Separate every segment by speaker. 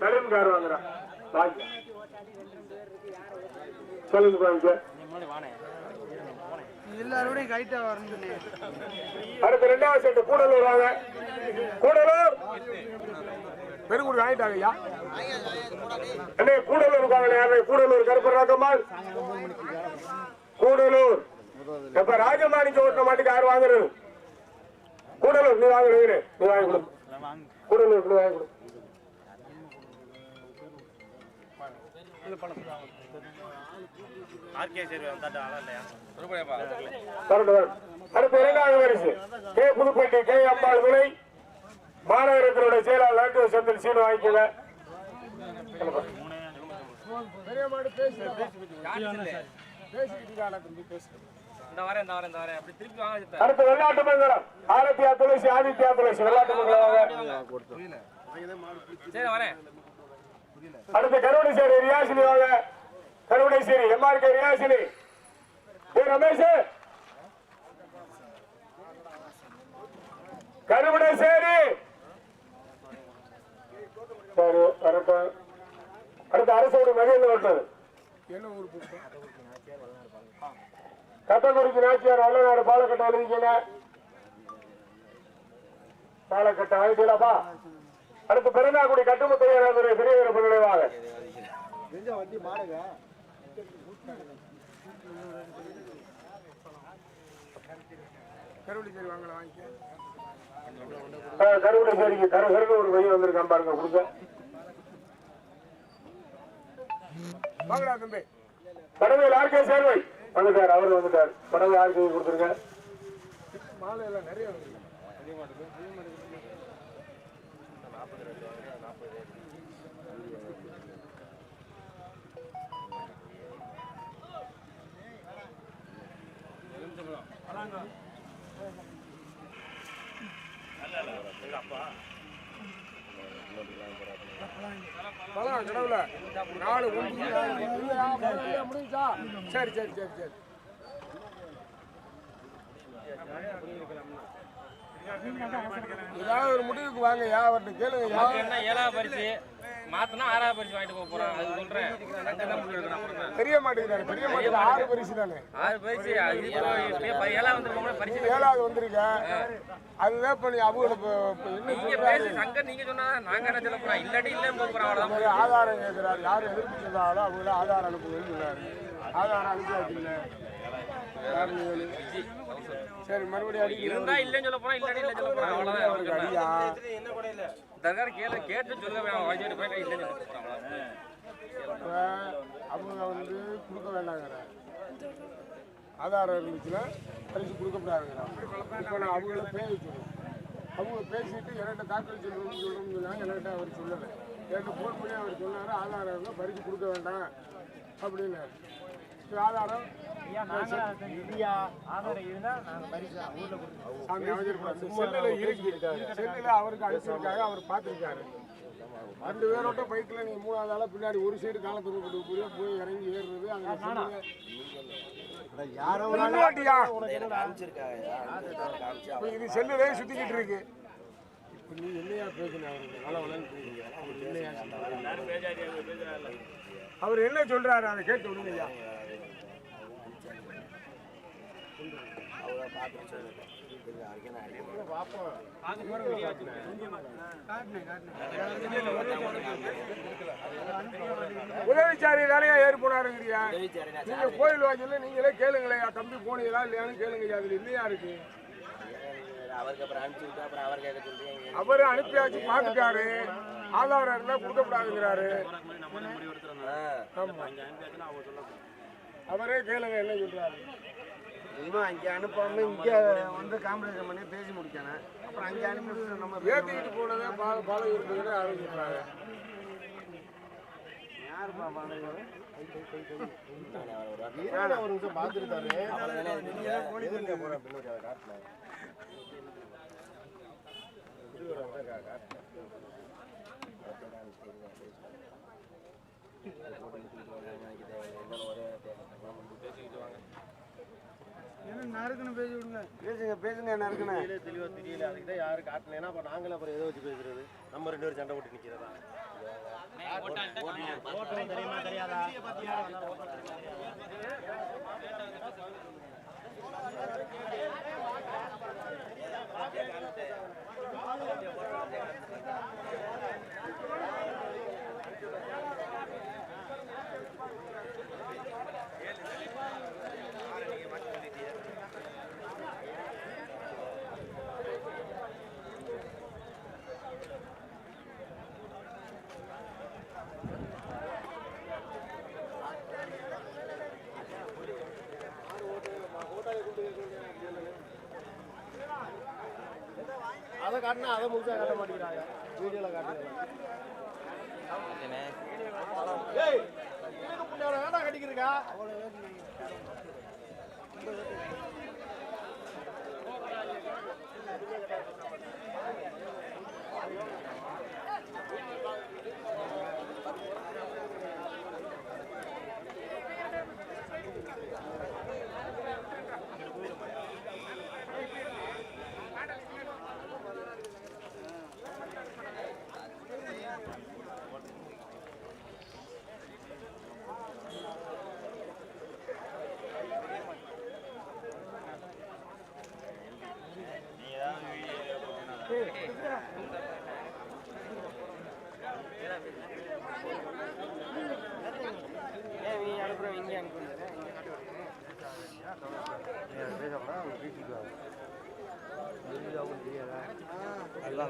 Speaker 1: Salim car வாங்குறான் வாங்கி. சொல்லுங்க பாருங்க
Speaker 2: எல்லாரோடையும் கைட்டா வரணும்
Speaker 1: அடுத்து ரெண்டாவது செட்டு கூடலூர் வாங்க. கூடலூர். பெருங்குடி வாங்கிட்டாங்க ஐயா அண்ணே கூடலூர் வாங்க யாரு கூடலூர் கருப்பர் ராஜம்மாள். கூடலூர். இப்ப ராஜமாணிக்க ஓட்ட மாட்டுக்கு யார் வாங்குறது? கூடலூர் நீ வாங்குறீங்க நீ வாங்கி கொடு. கூடலூர் நீ வாங்கி கொடு. அடுத்து இரண்டாவது வரிசை. கே புதுப்பட்டி கே அம்பாள் விலை. மாநகரத்தினுடைய செயலாளர் லாட்டு செந்தில் சீனு. அடுத்து வெள்ளாட்டு மங்கலம். ஆரத்தியா துளசி ஆதித்யா துளசி வெள்ளாட்டு மங்கலம் வாங்க.
Speaker 3: சரி வரேன்.
Speaker 1: அடுத்து கருவடை சேரி ரியாசினி வாங்க. கருவடை சேரி எம்ஆர்கே ரியாசினி. ஏ ரமேஷ். கருவடை சேரி சரி வரட்டும். அடுத்து அரசோடு மகிழ்ந்து வரட்டும் கத்தங்குறிச்சி நாச்சியார் வல்லநாடு பாலக்கட்டை எழுதிக்கங்க பாலக்கட்டை வாங்கிட்டீங்களாப்பா அடுத்து பெருநாக்குடி கட்டுமுத்தையர் பெரிய விருப்ப நினைவாக கருவுடை சரிக்கு கரு கருக்கு ஒரு பையன் வந்திருக்கான் பாருங்க கொடுங்க. வாங்கடா தம்பி. படவேல் ஆர்கே சேர்வை. வந்துட்டார் அவர் வந்துட்டார். படவே ஆர்கே கொடுத்துருங்க மாலை எல்லாம் நிறைய பழம் கடவுள நாலு ஒன்று முடிஞ்சா சரி சரி சரி சரி ஏதாவது ஒரு முடிவுக்கு வாங்க யா அவர்கிட்ட கேளுங்க
Speaker 3: என்ன ஏழாவது பரிசு? மாத்தினா ஆறாவது பரிசு வாங்கிட்டு போக போறோம் அது சொல்றேன்.
Speaker 1: தெரிய மாட்டேங்கிறாரு பெரிய மாட்டேங்குது ஆறு பரிசு தானே.
Speaker 3: ஆறு பரிசு. ஏழாவது வந்துருக்கோம்ல பரிசு.
Speaker 1: ஏழாவது வந்திருக்க? அதுதான் இப்ப நீ என்ன
Speaker 3: நீங்க பேசி. சங்கர் நீங்க சொன்னா நாங்க என்ன சொல்ல போறோம்? இல்லாட்டி போக போறோம்
Speaker 1: ஆதாரம் கேட்கிறாரு யார் எதிர்ப்பு சொல்றாங்களோ அவங்கள ஆதாரம் அனுப்புங்கன்னு சொல்றாரு. ஆதாரம் அனுப்பி வச்சுக்கல சரி மறுபடியும் அடிக்கிறேன்.
Speaker 3: இருந்தா இல்லன்னு சொல்ல இல்ல அவ்வளவுதான்.
Speaker 1: அவருக்கு அடியா?
Speaker 3: தர்கார் கேளு கேட்டு சொல்ல வேணாம் வாங்கிட்டு இல்லன்னு சொல்ல.
Speaker 1: இப்ப அவங்க வந்து கொடுக்க வேண்டாங்கிற ஆதாரம் இருந்துச்சுன்னா பரிசு கொடுக்கப்படாதுங்கிறான் இப்போ நான் அவங்கள பேச சொல்லணும் அவங்க பேசிட்டு என்கிட்ட தாக்கல் சொல்லணும்னு சொன்னாங்க என்கிட்ட அவர் சொல்லலை. என்கிட்ட ஃபோன் பண்ணி அவர் சொன்னார் ஆதாரம் பரிசு கொடுக்க வேண்டாம் அப்படின்னாரு. ஆதாரம் சாமி அமைச்சிருப்பாரு செல்லில் இருக்கு. செல்லில் அவருக்கு அனுப்பிச்சிருக்காங்க அவர் பார்த்துருக்காரு. ரெண்டு பேரோட பைக்கில் நீங்கள் மூணாவது ஆளா பின்னாடி ஒரு சைடு காலத்தை கொண்டு போய் போய் இறங்கி ஏறுறது அங்கே இப்போ இது செல்லுலே சுத்திக்கிட்டு இருக்கு. இப்போ நீ என்னையா பேசுன அவருக்கு? நல்ல வளர்ந்து பேசுங்க அவர் என்னையா சொன்னாரு? அவர் என்ன சொல்றாரு? அதை கேட்டு விடுங்கய்யா உதவிச்சாரி தானே ஏறி போனாருங்கிறியா நீங்க கோயில் வாசல்ல நீங்களே கேளுங்களே தம்பி போனீங்களா இல்லையான்னு கேளுங்க அதுல இல்லையா இருக்கு?
Speaker 4: அவருக்கு அப்புறம் அப்புறம் அவரு
Speaker 1: அனுப்பியாச்சு பாத்துட்டாரு ஆதாரம் இருந்தா கொடுக்கப்படாதுங்கிறாரு. அவரே கேளுங்க என்ன சொல்றாரு?
Speaker 2: இன்னும் அங்கே அனுப்பாம இங்கே வந்து காம்பரேஷன் பண்ணி பேசி முடிக்கணும். அப்புறம் அங்கே அனுப்பி நம்ம
Speaker 1: ஏத்திக்கிட்டு போனதே பால பால இருக்குதுன்னு ஆரம்பிக்கிறாங்க.
Speaker 5: ஒரு நிமிஷம் பார்த்துட்டு தானே எதுங்க போறேன் பின்னாடி அதை காட்டல
Speaker 2: பேசுங்க பேசுங்க இருக்குன்னு
Speaker 5: தெளிவா தெரியல அதுக்கு தான் யாரும் காட்டலைன்னா அப்ப நாங்களும் அப்புறம் எதை வச்சு பேசுறது. நம்ம ரெண்டு பேரும் சண்டை போட்டு நிக்கிறதா? அதை காட்டினா அதை முழுசா காட்ட மாட்டேங்கிறாங்க. வீடியோல காட்டுறாங்க ஏய்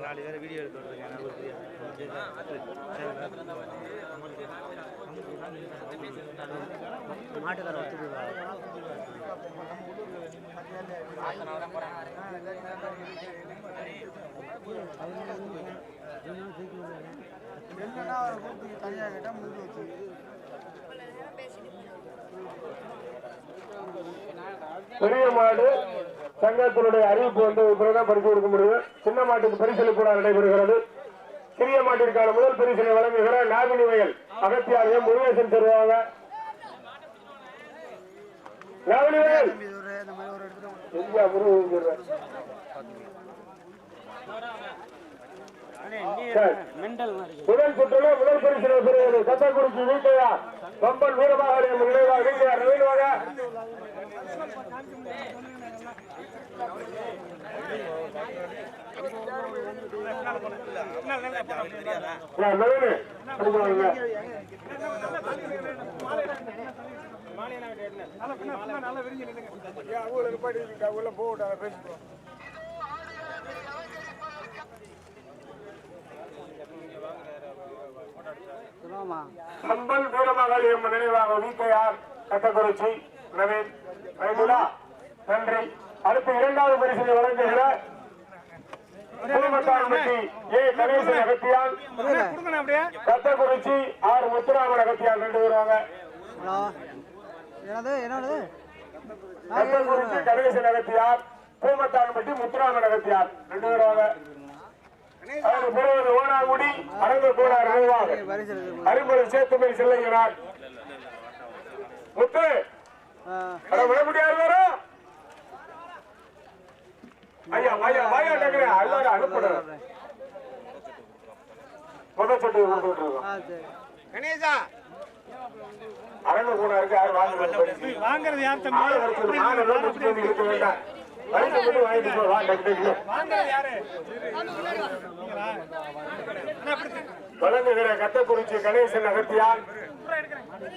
Speaker 5: வீடு
Speaker 2: நாலு பேர் வீடியோ எடுத்து மாட்டுக்கார தனியாக கேட்டால் முடிஞ்சு வச்சு
Speaker 5: பெரிய மாடு. சங்கத்தினுடைய அறிவிப்பு வந்து பிறகுதான் பரிசு கொடுக்க முடியும். சின்ன மாட்டுக்கு பரிசு கூட நடைபெறுகிறது. சிறிய மாட்டிற்கான முதல் பரிசினை வழங்குகிற நாகினி வயல் அகத்தியாரியம் முருகேசன் தருவாங்க. நாகினி வயல்!
Speaker 2: இந்த மாதிரி ஒரு இடத்துல
Speaker 5: எங்க முருகன். முதல் சுற்றுல முதல் பரிசினை பெறுவது கத்தக்குறிச்சி வீட்டையா? கம்பல் வீரபாகரியம் நினைவாக வீட்டையா? நவீனமாக நான் உள்ள போட்டா பேசிக்கோ கம்பல் வீரமகாளியம் நினைவாக வீட்டையார் கட்டக்குறிச்சி நவீன் ரைமுலா நன்றி. அடுத்து இரண்டாவது பரிசினை வழங்குகிற புதுமத்தான்பட்டி ஏ. கணேசன் அகத்தியால் கட்டக்குறிச்சி ஆர். முத்துராமன் அகத்தியால் ரெண்டு வருவாங்க
Speaker 2: ஹலோ என்னது என்னது?
Speaker 5: கட்டக்குறிச்சி கணேசன் அகத்தியார் பூமத்தான்பட்டி முத்துராமன் அகத்தியார் ரெண்டு வருவாங்க அதற்கு பிறகு ஓனாங்குடி அரங்க நினைவாக
Speaker 2: பரிசு
Speaker 5: அருமலை சேத்துமை செல்லுகிறார். முத்து அட விட முடியாது வரும் ஐயா ஐயா வாயா டக்குறேன் எல்லாரும் அனுப்பணும் முதல் சட்டை கொடுத்துட்டு இருக்கோம்
Speaker 3: கணேசா.
Speaker 5: அரங்க கூடாருக்கு யாரும் வாங்க
Speaker 3: வாங்குறது? யார் தம்பி?
Speaker 5: இருக்க வேண்டாம். வழங்குகிற கத்தக்குறிச்சி கணேசன் அகத்தியார்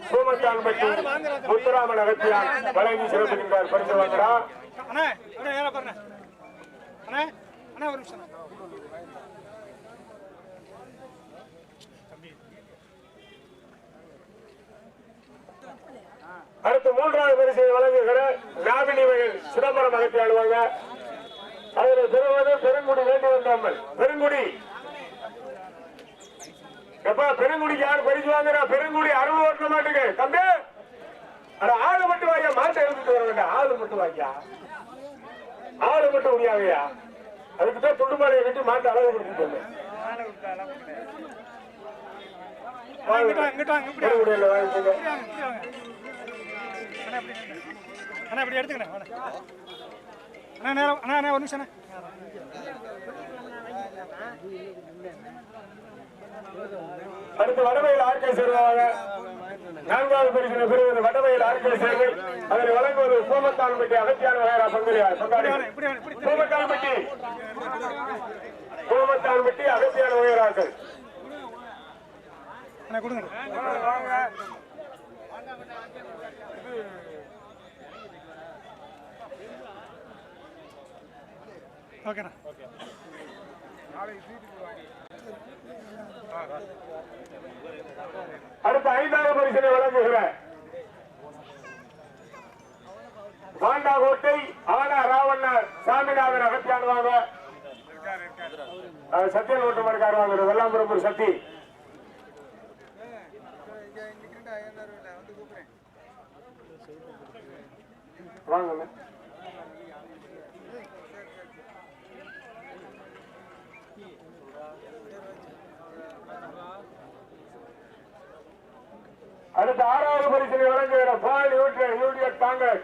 Speaker 5: சோமத்தான்பட்டி முத்துராமன் அகத்தியார் வழங்கி சிறப்புகின்றார் பரிசு வாங்குறா.
Speaker 3: அண்ணா அண்ணா ஒரு நிமிஷம்
Speaker 5: அடுத்து மூன்றாவது பரிசை வழங்குகிற நாவினி வயல் சிதம்பரம் அகற்றி ஆடுவாங்க. அதில் பெறுவது பெருங்குடி வேண்டி வந்தாமல். பெருங்குடி. எப்பா பெருங்குடிக்கு யார் பரிசு வாங்குறா? பெருங்குடி அருள் ஓட்ட மாட்டுங்க தம்பி ஆளு மட்டும் வாங்கியா மாட்டை எழுதிட்டு வர வேண்டாம். ஆளு மட்டும் வாங்கியா ஆளு மட்டும் முடியாங்கய்யா அதுக்கு தான் துண்டு மாலையை கட்டி மாட்டை அளவு கொடுத்துட்டு
Speaker 6: ஒரு நிமிஷம்.
Speaker 5: அடுத்து வடமையில் ஆர்கே சேர்வாங்க. நான்காவது பரிசினை பெறுவது வடமையில் ஆர்கே சேர்வை அதனை வழங்குவது கோமத்தான்பட்டி அகத்தியான வகைரா பங்குரியார் பங்காளி. கோமத்தான்பட்டி கோமத்தான்பட்டி அகத்தியான வகைராக்கள்
Speaker 6: அண்ணா கொடுங்க. ஓகேண்ணா.
Speaker 5: அடுத்த ஐந்தாவது பரிசினை வழங்குகிற மாண்டாகோட்டை ஆனா ராவண்ணர் சாமிநாதன் அகத்தியான வாங்க சத்தியன் ஓட்டம் இருக்காரு வெள்ளாம்புரம் சக்தி வாங்க. அடுத்த ஆறாவது பரிசினை வழங்குகிற பால் union union Congress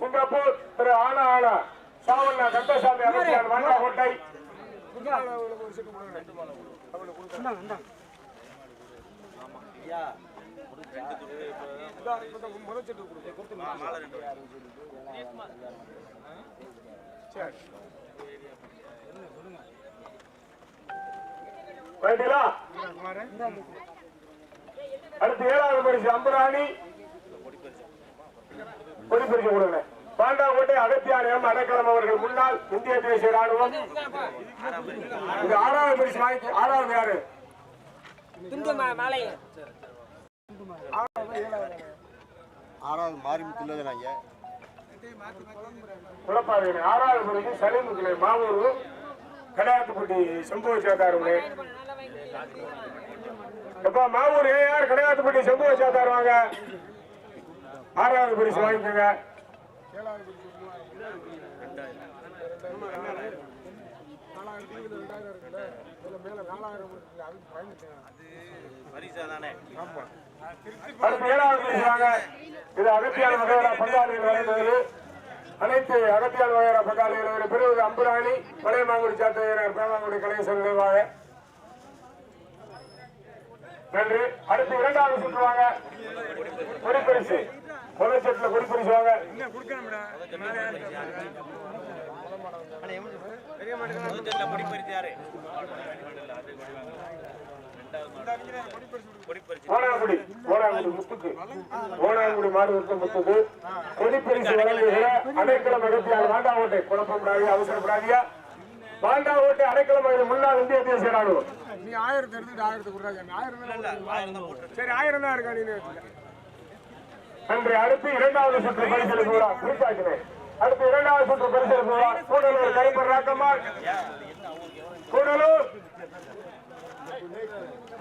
Speaker 5: Singapore Thiru ஆனா ஆனா சாவண்ணா கந்தசாமி அகத்தியான் மாண்டாகோட்டை வேண்டியலா அடுத்து ஏழாவது பரிசு அம்பராணி. கொடி பரிசு கொடுங்க பாண்டாங்கோட்டை அகத்தியாலயம் அடைக்கலம் அவர்கள் முன்னாள் இந்திய தேசிய ராணுவம். இது ஆறாவது பரிசு வாங்கி ஆறாவது யாரு?
Speaker 7: ஆறாவது மாரிமுத்துல நாங்க.
Speaker 5: குழப்பாதீங்க ஆறாவது பரிசு சலீமுக்கிளை மாவூர் கடையாத்துப்பட்டி சம்பவ சேத்தாருங்க எப்பா மாவூர் ஏஆர் கடையாத்துப்பட்டி செம்பு வச்சா தருவாங்க ஆறாவது பரிசு வாங்கிக்கோங்க. ஏழாவது இது அகத்தியால் வகையான பங்காளிகள் வழங்குவது அனைத்து அகத்தியால் வகையான பங்காளிகள் பெறுவது அம்புராணி பழைய மாங்குடி சாத்தையர் பேமாங்குடி கலைஞர் நிர்வாக. நன்றி அடுத்து இரண்டாவது சுற்று வாங்க கொடிப்பரிசு முதல் செட்ல கொடிப்பரிசு வாங்க. ஓனாங்குடி. ஓனாங்குடி முத்துக்கு. ஓனாங்குடி மாடு முத்துக்கு. கொடிப்பரிசு வழங்குகிற அடைக்கலம் வேண்டாம் மாண்டாவோட்டை குழப்பப்படாது அவசரப்படாதியா மாண்டாவோட்டை அடைக்கலம் முன்னாள் இந்திய தேசிய ராணுவம். நீ ஆயிரத்தி எடுத்துட்டு ஆயிரத்தி கொடுறாங்க ஆயிரம் சரி ஆயிரம் தான் இருக்கா நீ அன்று அடுத்து இரண்டாவது சுற்று பரிசீலிப்பு விழா. குறிப்பாக்கினேன் அடுத்து இரண்டாவது சுற்று பரிசீலிப்பு விழா. கூடலூர் கருப்பர் ராக்கம்மாள். கூடலூர்.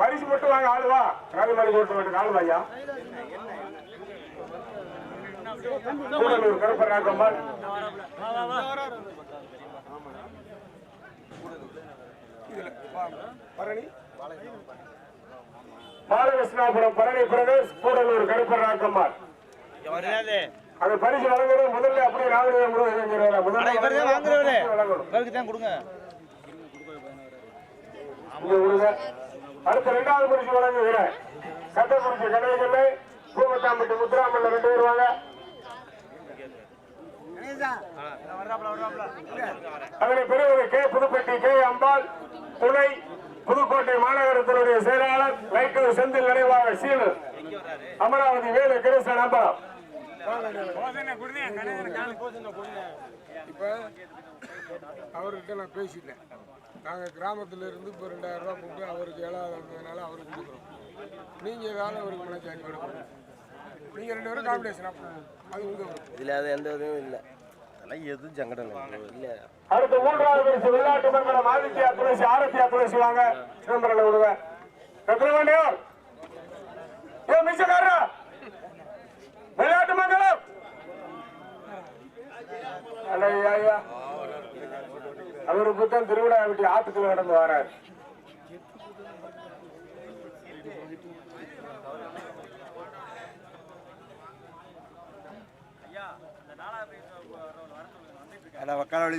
Speaker 5: பரிசு மட்டும் வாங்க ஆளுவா. ராஜமாரி ஓட்டு வேண்டிய ஆளுவா ஐயா. கூடலூர் கருப்பர் ராக்கம்மாள். பரணி பாலகிருஷ்ணாபுரம் பரணி பிரதேஷ் கூடலூர் கருப்பர் ராக்கம்மாள் அது பரிசு வழங்குறது முதல்ல அப்படியே ராகுல முதல்ல வழங்கணும்.
Speaker 7: இவருக்கு தான் கொடுங்க.
Speaker 5: அடுத்த ரெண்டாவது பரிசு வழங்குகிற சட்டக்குறிச்சி கடைகளில் பூமத்தாம்பட்டி முத்துராமல்ல ரெண்டு பேர் வாங்க. அதனை பெறுவது கே புதுப்பட்டி கே அம்பாள் துணை புதுக்கோட்டை மாநகரத்தினுடைய செயலாளர் வைகோ செந்தில் நினைவாக சீனு அமராவதி வேலு கிருஷ்ணன் அம்பலம்.
Speaker 1: இப்போ அவர்கிட்ட நான் பேசிட்டேன். நாங்கள் கிராமத்துல இருந்து இப்போ ரெண்டாயிரம் ரூபா கொடுத்து அவருக்கு ஏழாவது அவருக்கு கொடுக்குறோம். நீங்கள் ஏதாவது அவருக்கு மனசாட்சி கொடுக்கணும் நீங்கள் ரெண்டு பேரும் காம்படிஷன் அது உங்கள்
Speaker 4: இதுல அது எந்த இதுவும் இல்ல.
Speaker 7: அதெல்லாம் எதுவும் சங்கடம் இல்லை.
Speaker 5: அடுத்து மூன்றாவது பரிசு வெளிநாட்டு மங்கலம் ஆதித்யா துளசி ஆரத்தியா துளசி வாங்க. சிதம்பரம் விடுவேன். சத்திரவாண்டியார் ஏ மிச்சக்காரா விளையாட்டு மண்டலம் ஐயா. அவரு புத்தம் திருவிழா விட்டு ஆத்துக்குள்ள நடந்து வரார்.
Speaker 7: அதான் உட்கார வழி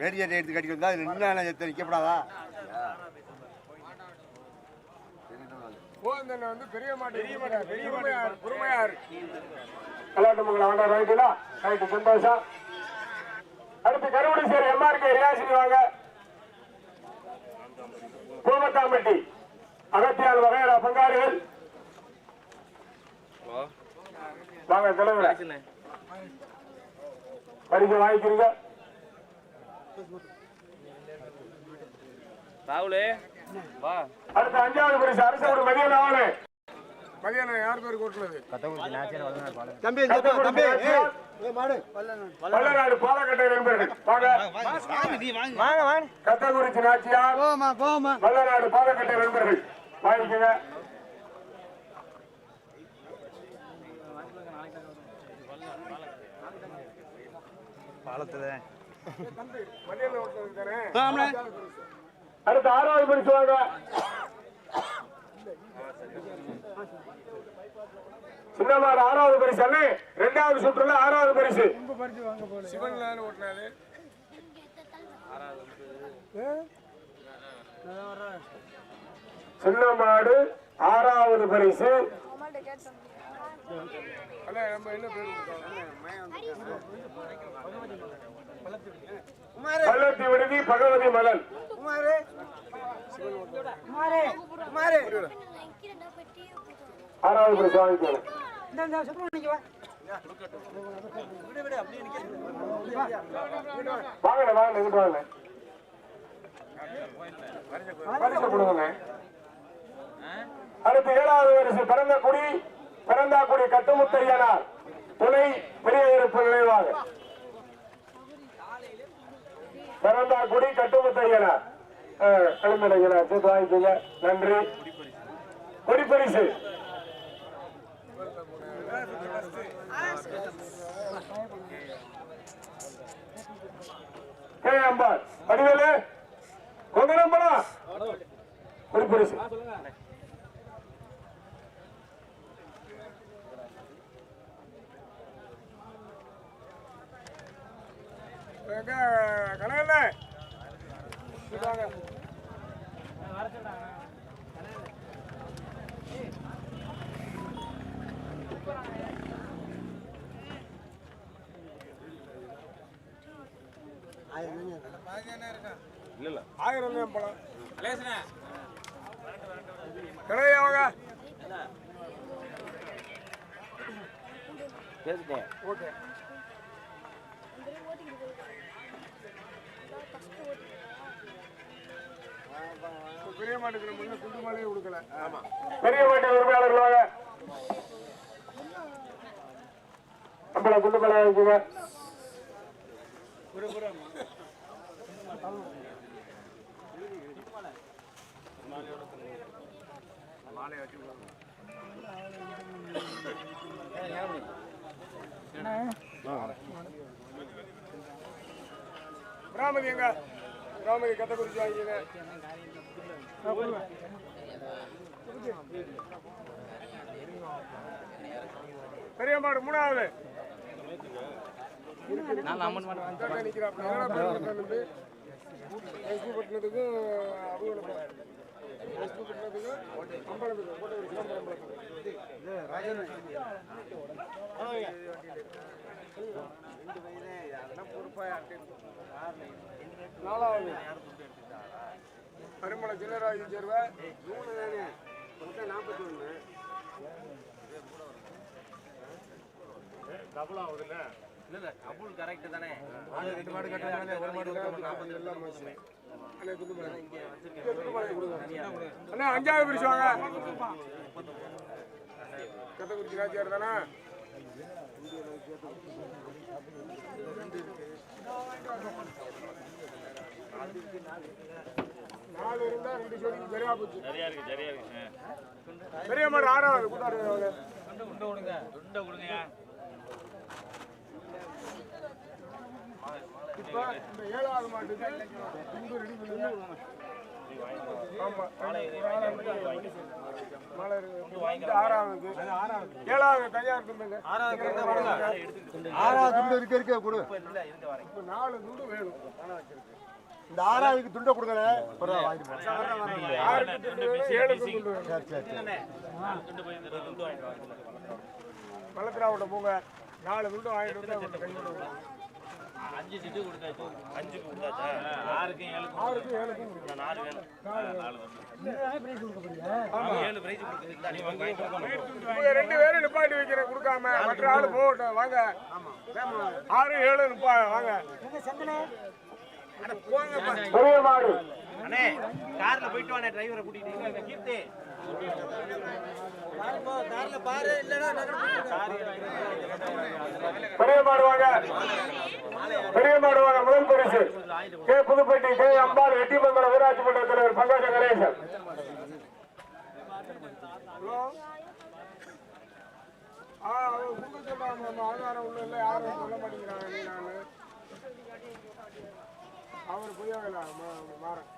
Speaker 7: வேடிக்கை எடுத்து கட்டி வந்தா நின்று எத்தனை நிற்கப்படாதா
Speaker 5: கோந்தண்ண வந்து பெரிய மாட்டு பெரிய பெருமையார் பெருமையார் கலாட்டு மங்கலம் வேண்டாம் ரைட்டுல ரைட்டு சந்தோஷம். அடுத்து கருவடி சேர் எம்ஆர்கே ரியாசினி வாங்க. பூமத்தாம்பட்டி அகத்தியால் வகையரா பங்காளிகள். வாங்க தலைவர். பரிசு வாங்கிக்கிறீங்க
Speaker 3: ராகுலே வா.
Speaker 5: அடுத்த அஞ்சாவது பரிசு அரசு ஒரு மதியான ஆளு மதியானம் யார் பேர் கூட்டினது
Speaker 7: தம்பி தம்பி
Speaker 5: வல்லநாடு பாலக்கட்டை நண்பர்கள். வாங்க. கத்தகுறிச்சி நாச்சியார். வல்லநாடு பாலக்கட்டை நண்பர்கள். வாங்கிக்கங்க. தானே? அடுத்த ஆறாவது பரிசு வாங்க. சின்னமாடு ஆறாவது பரிசு அண்ணே. ரெண்டாவது சுற்றுல ஆறாவது பரிசு. சிவன் ஓட்டினாரு. சின்னமாடு ஆறாவது பரிசு. பள்ளத்தி விடுதி பகவதி மலன் ஆறாவது வாங்கண்ணே வாங்க வாங்க பரிசு கொடுங்க. அடுத்து ஏழாவது வரிசை பிறந்தக்குடி பிறந்தாக்குடி கட்டுமுத்தையனார். துணை பெரிய இருப்பு நினைவாக பிறந்தாக்குடி கட்டுமுத்தையனார். கிளம்பிடுங்க வாங்கிக்கோங்க. நன்றி. குடிப்பரிசு. கே. அம்பாள். வடிவேலு கொங்கரம்பலா குடிப்பரிசு. கனகல்ல ஆயிரம் கனகை அவங்க
Speaker 3: பேசிட்டேன்
Speaker 5: ஓகே. பெரிய மாட்டுக்கு முன்ன குண்டு மாலையே கொடுக்கல பெரிய மாட்டு உரிமையாளர்கள் வாங்க நம்மள குண்டு மாலை ராமதி எங்க? ராமதி கத்த குறிச்சு வாங்கிக்கங்க பெரிய மாடு மூணாவது.
Speaker 3: நான் அம்மன் மாட்டு வாங்கி
Speaker 5: இந்தாண்ட நிக்கிறாப்புல. என்னடா பேர் வந்து எஸ்பி பட்டினத்துக்கும் அவங்களுக்கும் எஸ்பி பட்டினத்துக்கும் அம்பலத்துக்கும் நாலாவது பரிமள சின்னராஜி சேர்வ.
Speaker 2: மூணு தானே? மொத்தம் நாற்பத்தி ஒன்று
Speaker 3: இல்ல இல்ல கபூல் கரெக்ட் தானே.
Speaker 7: ரெண்டு மாடு கட்டுறாங்க ஒரு மாடு
Speaker 5: எல்லாம் மாசு. அண்ணே, அஞ்சாவது பிரிச்சு வாங்க. கத்தக்குறிச்சி ராஜியார் தானே?
Speaker 1: நாலு இருந்தா ரெண்டு ஜோடிக்கு சரியா போச்சு.
Speaker 3: சரியா இருக்கு சரியா இருக்கு.
Speaker 1: பெரிய மாடு ஆறாவது கூட்டாரு
Speaker 3: துண்டை கொடுங்க. துண்டை கொடுங்க.
Speaker 1: இப்ப இந்த ஏழாவது மாட்டுக்கு துண்டு ரெடி பண்ணுங்க. ஆறாவது.
Speaker 7: துண்டு இருக்க இருக்க கொடு
Speaker 1: நாலு துண்டு வேணும்.
Speaker 7: இந்த ஆறாவதுக்கு துண்டை கொடுக்கல
Speaker 3: வாங்க.
Speaker 1: மலத்திராவோட போங்க நாலு துண்டு கொடுங்க.
Speaker 3: அஞ்சு சிட்டு கொடுத்தாச்சு? அஞ்சுக்கு ஆறுக்கும் ஏழுக்கும்
Speaker 1: ஏழுக்கும்.
Speaker 3: நாலு நாலு ஏழு பிரைஸ்
Speaker 1: ரெண்டு பேரும் நிப்பாட்டி வைக்கிறேன் கொடுக்காம. மற்ற ஆளு போகட்டும் வாங்க. ஆறு ஏழு நிப்பா வாங்க. பெரிய மாடு.
Speaker 3: அண்ணே கார்ல போயிட்டு வானே டிரைவரை கூட்டிட்டு. கீர்த்தி.
Speaker 1: பெரிய மாடு வாங்க. பெரிய மாடு வாங்க முதல் பரிசு கே புதுப்பட்டி கே அம்பாள் வெட்டிமங்கலம் ஊராட்சி மன்ற தலைவர் பங்காஜ கணேசன். ஆதாரம் உள்ள இல்லை யாரும் சொல்ல நீ நான் அவர் புரியவில்லை மாறன்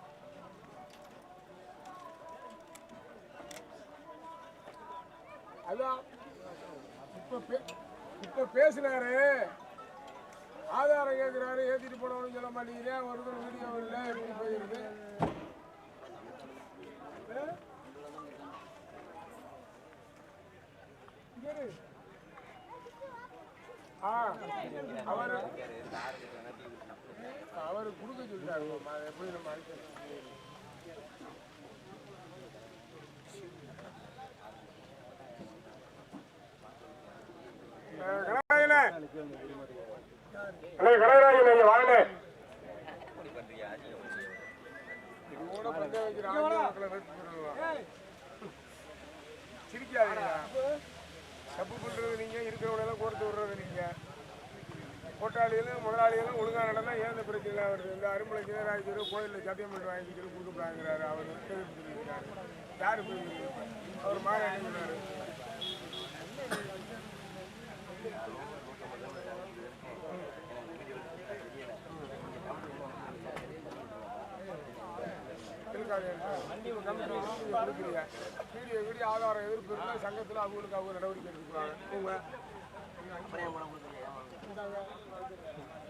Speaker 1: அதான். இப்ப பேசினாரு. ஆதாரம் கேட்கிறாரு ஏத்திட்டு போனவனு சொல்ல மாட்டேங்கிறேன் ஒரு வீடியோ இல்லை எப்படி போயிருக்கு. ஆ? அவர் ஆ. அவரு அவரு கொடுக்க சொல்லிட்டாரு எப்படி நம்ம கலைராஜன் ஐயா வாங்க. சிரிக்காதீங்க. தப்பு பண்றது நீங்க இருக்கிறவங்க எல்லாம் கோர்த்து விடுறது நீங்க. கூட்டாளிகளும் முதலாளிகளும் ஒழுங்கா நடந்தா ஏன் இந்த பிரச்சனை வருது? இந்த அருமலை ஜெயராஜர் கோயிலில் சத்தியம் பண்ணி வாங்கிக்கிட்டு கொடுக்குறாங்கிறாரு அவர் தெரிவிக்கிறாரு யாரு அவர் மாறி இருக்காது வீடியோ வீடியோ ஆதாரம் எதிர்ப்பு இருந்தால் சங்கத்தில் அவங்களுக்கு அவங்க நடவடிக்கை இந்தாங்க.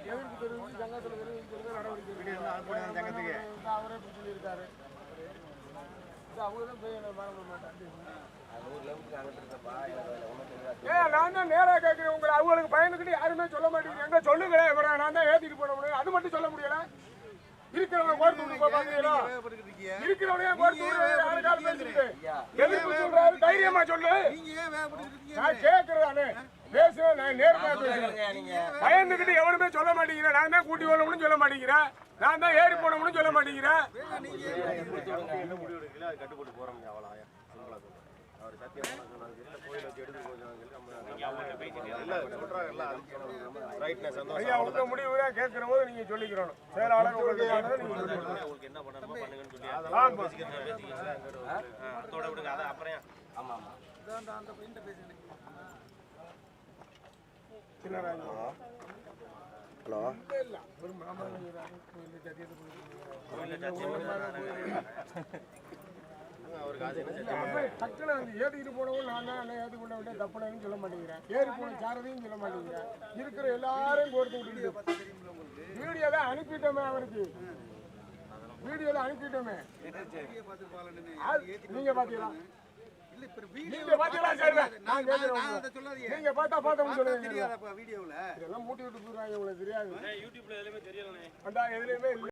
Speaker 1: எதிர்ப்பு தெரிவித்து சங்கத்தில் தெரிவிக்கிறது நடவடிக்கை எடுக்கணும்.
Speaker 7: சங்கத்துக்கு.
Speaker 1: அவரே இப்படி சொல்லியிருக்காரு நான் தான் நேரா கேட்கிறேன் உங்களை அவங்களுக்கு பயந்துக்கிட்டு யாருமே சொல்ல மாட்டேங்குது எங்க சொல்லுங்களேன் இவரை நான் தான் ஏத்திட்டு போட முடியும் அது மட்டும் சொல்ல முடியல இருக்கிறவங்க கோர்த்து விட்டு பாத்தீங்களா இருக்கிறவனையே கோர்த்து விட்டு எதிர்ப்பு சொல்றாரு தைரியமா சொல்லு நான் கேட்கறதானே பேசுவேன் நான் நேர்மையா பேசுறேன் பயந்துக்கிட்டு எவனுமே சொல்ல மாட்டேங்கிறேன் நான் தான் கூட்டி வரணும்னு சொல்ல மாட்டேங்கிறேன் நான் தான் ஏறி போனோம்னு சொல்ல மாட்டேங்கிறேன் முடிவு கேட்கிற போது நீங்க சொல்லிக்கிறணும். செயலாளர் உங்களுக்கு
Speaker 3: என்ன பண்ணணுமோ பண்ணுங்கன்னு சொல்லி
Speaker 1: ஆமா.
Speaker 3: பேசிக்கிறேன் பேசிக்கிறேன் அதோட விடுங்க அதை அப்புறம்
Speaker 1: ஒரு மாமன் டக்குனு அந்த ஏத்திக்கிட்டு போனவங்க நான் தான் என்ன ஏத்தி கொண்ட விட்டேன் தப்புனு சொல்ல மாட்டேங்கிறேன் ஏறி போன சாரதையும் சொல்ல மாட்டேங்கிறேன் இருக்கிற எல்லாரையும் கோர்த்து வீடியோ தான் அனுப்பிட்டோமே அவருக்கு வீடியோல அனுப்பிட்டோமே அது- நீங்க பாத்தீங்களா நீங்க பாத்தீங்களா சரி நான் கேட்கிறேன் உங்களை. நீங்க பார்த்தா பார்த்தோம்னு சொல்லுவீங்க இதெல்லாம் மூட்டி விட்டு போடுறாங்க உங்களுக்கு தெரியாது.
Speaker 3: யூடியூப்ல
Speaker 1: அந்த எதுலையுமே